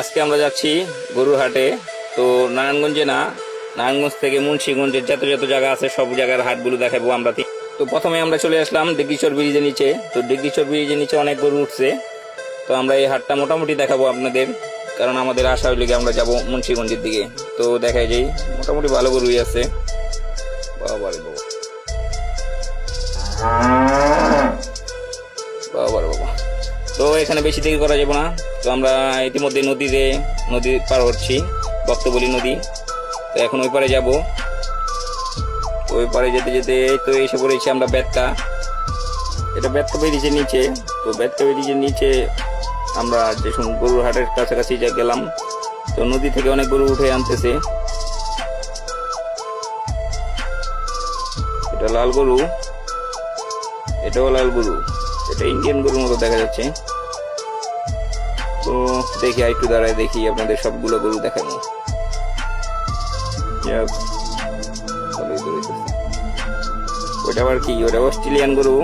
আজকে আমরা যাচ্ছি গরুর হাটে তো নারায়ণগঞ্জে না, নারায়ণগঞ্জ থেকে মুন্সিগঞ্জের যত যত জায়গা আছে, সব জায়গার হাটগুলো দেখাবো আমরা তো প্রথমে আমরা চলে আসলাম ডিগ্রিচর ব্রিজের নিচে। তো ডিগ্রিচর ব্রিজের নিচে অনেক গরু উঠছে। তো আমরা এই হাটটা মোটামুটি দেখাবো আপনাদের, কারণ আমাদের আশা হইলে আমরা যাব মুন্সিগঞ্জের দিকে। তো দেখাই যাই, মোটামুটি ভালো গরুই আছে। বাবা বাবা। এখানে বেশি দেরি করা যাবে না। তো আমরা ইতিমধ্যে নদীতে, নদী পার হচ্ছি বক্তবলী নদী। তো এখন ওই পারে যাব। ওই পারে যেতে যেতে তো এসে পড়েছি আমরা বেতকা এটা বেতকা বেরিয়েছে নিচে। তো বেতকা বেরিয়েছে নিচে আমরা যে গরুর হাটের কাছাকাছি যা গেলাম, তো নদী থেকে অনেক গরু উঠে আনতেছে। এটা লাল গরু। এটাও লাল গরু। এটা ইন্ডিয়ান গরুর মতো দেখা যাচ্ছে। তো দেখি আর একটু দাঁড়ায় দেখি আপনাদের সবগুলো গরু হইতেছে। ওটা আবার কি? ওটা অস্ট্রেলিয়ান গরু।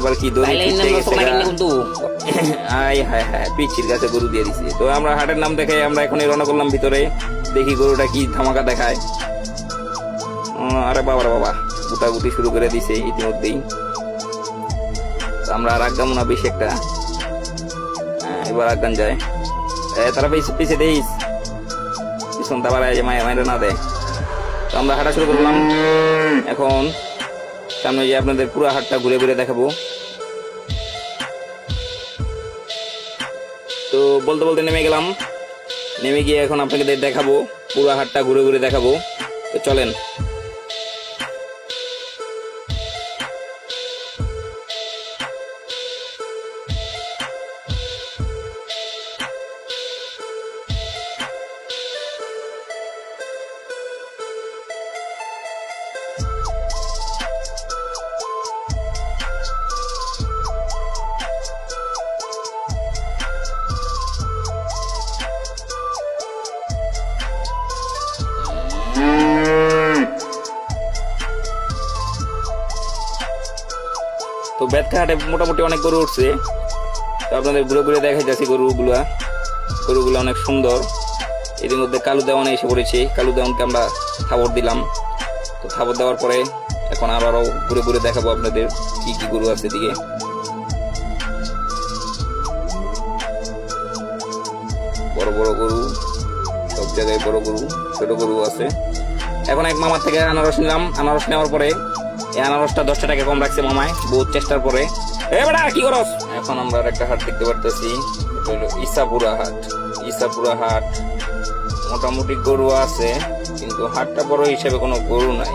আবার কি আয় হায় হায় কাছে দিয়ে দিছি। তো আমরা হাটের নাম দেখে আমরা এখন রওনা করলাম ভিতরে। দেখি গরুটা কি ধামাকা দেখায়। আরে বাবা বাবা গুতাগুতি শুরু করে দিছে ইতিমধ্যেই। আমরা আর আগাম না বেশি একটা। এবার আগান যায় তারা পিছে পিছে দেইস পিছন তাবার মায়ের মায়ের না দেয়। তো আমরা হাঁটা শুরু করলাম। এখন সামনে যে আপনাদের পুরো হাটটা ঘুরে ঘুরে দেখাবো। তো বলতে বলতে নেমে গেলাম। নেমে গিয়ে এখন আপনাকে দেখাবো। পুরো হাটটা ঘুরে ঘুরে দেখাবো। তো চলেন। তো বেতকা হাটে মোটামুটি অনেক গরু উঠছে। তো আপনাদের ঘুরে ঘুরে দেখা যাচ্ছে গরুগুলা। গরুগুলো অনেক সুন্দর। এর মধ্যে কালু দেওয়ানে এসে পড়েছে। কালু দেওয়ানকে আমরা খাবার দিলাম। তো খাবার দেওয়ার পরে এখন আবারও ঘুরে ঘুরে দেখাবো আপনাদের কি কি গরু আছে এদিকে। বড় বড় গরু, সব জায়গায় বড় গরু, ছোট গরু আছে। এখন এক মামার থেকে আনারস নিলাম। আনারস নেওয়ার পরে এই আনারসটা দশটা টাকা কম রাখছে মামায় বহুত চেষ্টার পরে। এ বেটা, কি করস? এখন আমরা একটা হাট দেখতে পারতেছি হলো ইসাপুরা হাট। ইসাপুরা হাট মোটামুটি গরু আছে, কিন্তু হাটটা বড় হিসেবে কোনো গরু নাই।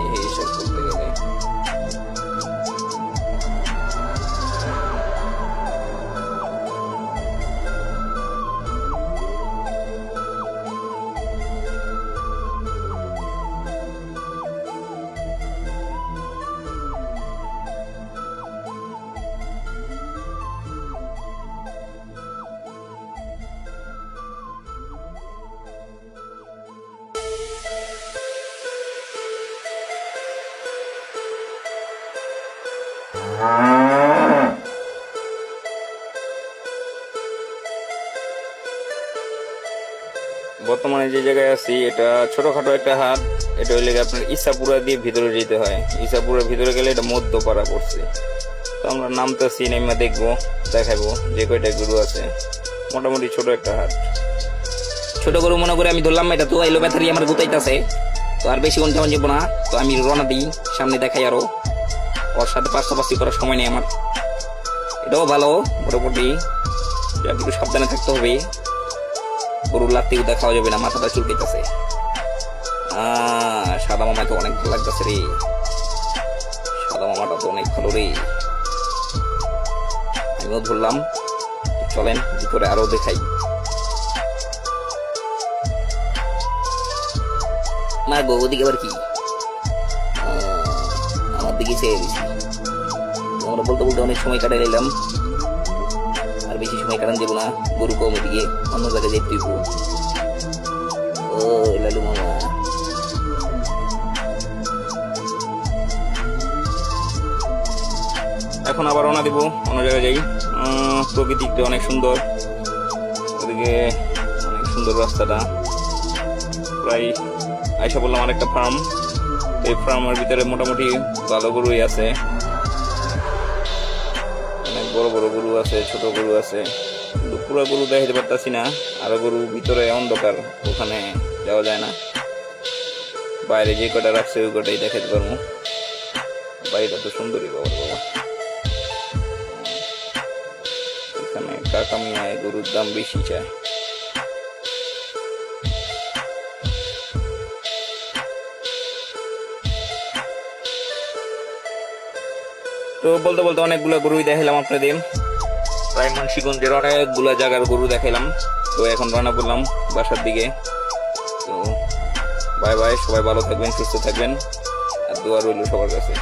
বর্তমানে যে জায়গায় আছি, এটা ছোটখাটো একটা হাট। এটা হইলে আপনার ইসাপুরা দিয়ে ভিতরে যেতে হয়। ইসাপুরের ভিতরে গেলে এটা মধ্যপাড়া পড়ছে। তো আমরা নামতেছি নেমা দেখব, দেখাবো যে কয়টা গরু আছে। মোটামুটি ছোট একটা হাট। ছোট গরু মনে করে আমি ধরলাম, এটা তো এলো ব্যাটারি আমার গুতাইতেছে। তো আর বেশি কোনটা যাব না। তো আমি রওনা দিই, সামনে দেখাই আরও। ওর সাথে পাশাপাশি করার সময় নেই আমার। এটাও ভালো, মোটামুটি। একটু সাবধানে থাকতে হবে। গরুর লাত্তি উদা খাওয়া যাবে না, মাথাটা চুলকাইতেছে। আহ সাদা মামা তো অনেক ভালো লাগতেছে রে। সাদা মামাটা তো অনেক ভালো রে। আমিও ধরলাম। চলেন, ভিতরে আরও দেখাই। মা গো, ওদিকে আবার কি? আমার দিকে দিছি আমরা বলতে বলতে অনেক সময় কাটাই নিলাম। আর বেশি সময় কাটান দেবো না। গরু কম ওদিকে অন্য জায়গায় যেতে দিব ও লালু মামা। এখন আবার রওনা দিব অন্য জায়গায় যাই। উম, প্রকৃতিটা অনেক সুন্দর। ওদিকে অনেক সুন্দর রাস্তাটা। প্রায় আইসা বললাম আরেকটা ফার্ম এই ফার্মের ভিতরে মোটামুটি ভালো গরুই আছে। বড় বড় গরু আছে, ছোট গরু আছে। কিন্তু পুরো গরু দেখাতে পারতাছি না। আরও গরু ভিতরে অন্ধকার, ওখানে যাওয়া যায় না। বাইরে যে কটা রাখছে, ওই কটাই দেখাতে পারব। বাড়িটা তো সুন্দরই বাবা বাবা। এখানে কাকামিয়ায় গরুর দাম বেশি চায়। তো বলতে বলতে অনেকগুলো গরুই দেখাইলাম আপনাদের। প্রায় মানসিগঞ্জের অনেকগুলো জায়গার গরু দেখাইলাম। তো এখন রান্না করলাম বাসার দিকে। তো বাই বাই, সবাই ভালো থাকবেন, সুস্থ থাকবেন। আর দোয়া রইল সবার কাছে।